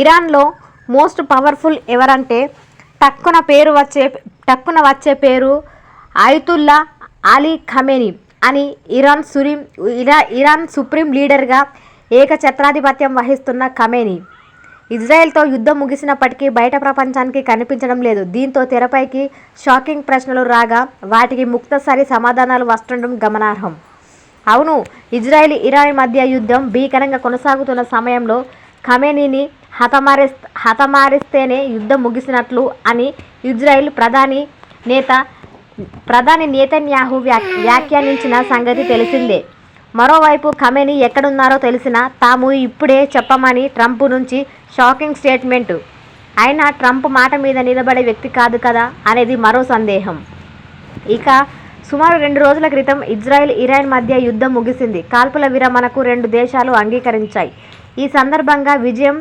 ఇరాన్లో most powerful ఎవరంటే టక్కున పేరు వచ్చే టక్కున వచ్చే పేరు ఆయుతుల్లా అలీ ఖమేని అని ఇరాన్ సురీం ఇరా ఇరాన్ సుప్రీం లీడర్గా ఏకఛత్రాధిపత్యం వహిస్తున్న ఖమేని. ఇజ్రాయెల్తో యుద్ధం ముగిసినప్పటికీ బయట ప్రపంచానికి కనిపించడం లేదు. దీంతో తెరపైకి షాకింగ్ ప్రశ్నలు రాగా వాటికి ముక్తసరి సమాధానాలు వస్తుండడం గమనార్హం. అవును ఇజ్రాయెల్ ఇరాన్ మధ్య యుద్ధం భీకరంగా కొనసాగుతున్న సమయంలో ఖమేనీని హతమారే హతమారిస్తేనే యుద్ధం ముగిసినట్లు అని ఇజ్రాయిల్ ప్రధాని నేత ప్రధాని నేతన్యాహు వ్యా వ్యాఖ్యానించిన సంగతి తెలిసిందే. మరోవైపు ఖమేని ఎక్కడున్నారో తెలిసినా తాము ఇప్పుడే చెప్పమని ట్రంప్ నుంచి షాకింగ్ స్టేట్మెంట్. అయినా ట్రంప్ మాట మీద నిలబడే వ్యక్తి కాదు కదా అనేది మరో సందేహం. ఇక సుమారు రెండు రోజుల క్రితం ఇజ్రాయెల్ ఇరాన్ మధ్య యుద్ధం ముగిసింది. కాల్పుల విరమణకు రెండు దేశాలు అంగీకరించాయి. ఈ సందర్భంగా విజయం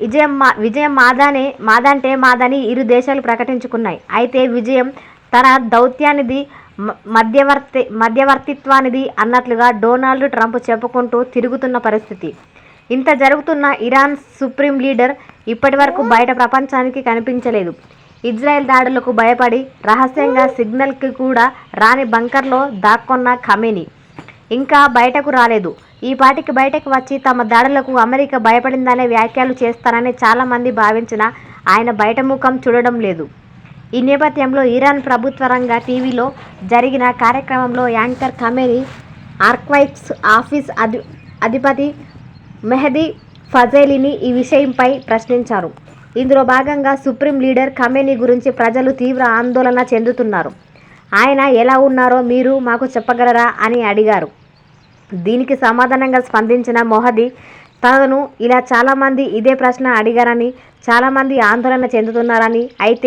విజయం మా విజయం మాదానే మాదంటే మాదని ఇరు దేశాలు ప్రకటించుకున్నాయి. అయితే విజయం తన దౌత్యానిది మధ్యవర్తి మధ్యవర్తిత్వానిది అన్నట్లుగా డొనాల్డ్ ట్రంప్ చెప్పుకుంటూ తిరుగుతున్న పరిస్థితి. ఇంత జరుగుతున్న ఇరాన్ సుప్రీం లీడర్ ఇప్పటివరకు బయట ప్రపంచానికి కనిపించలేదు. ఇజ్రాయెల్ దాడులకు భయపడి రహస్యంగా సిగ్నల్కి కూడా రాని బంకర్లో దాక్కున్న ఖమేని. ఇంకా బయటకు రాలేదు. ఈ పాటికి బయటకు వచ్చి తమ దాడులకు అమెరికా భయపడిందనే వ్యాఖ్యలు చేస్తారని చాలామంది భావించినా ఆయన బయట ముఖం చూడడం లేదు. ఈ నేపథ్యంలో ఇరాన్ ప్రభుత్వ రంగ టీవీలో జరిగిన కార్యక్రమంలో యాంకర్ ఖమేని ఆర్క్వైట్స్ ఆఫీస్ అధి అధిపతి మెహదీ ఫజేలిని ఈ విషయంపై ప్రశ్నించారు. ఇందులో భాగంగా సుప్రీం లీడర్ కమెనీ గురించి ప్రజలు తీవ్ర ఆందోళన చెందుతున్నారు. ఆయన ఎలా ఉన్నారో మీరు మాకు చెప్పగలరా అని అడిగారు. దీనికి సమాధానంగా స్పందించిన మొహది తనను ఇలా చాలామంది ఇదే ప్రశ్న అడిగారని చాలామంది ఆందోళన చెందుతున్నారని అయితే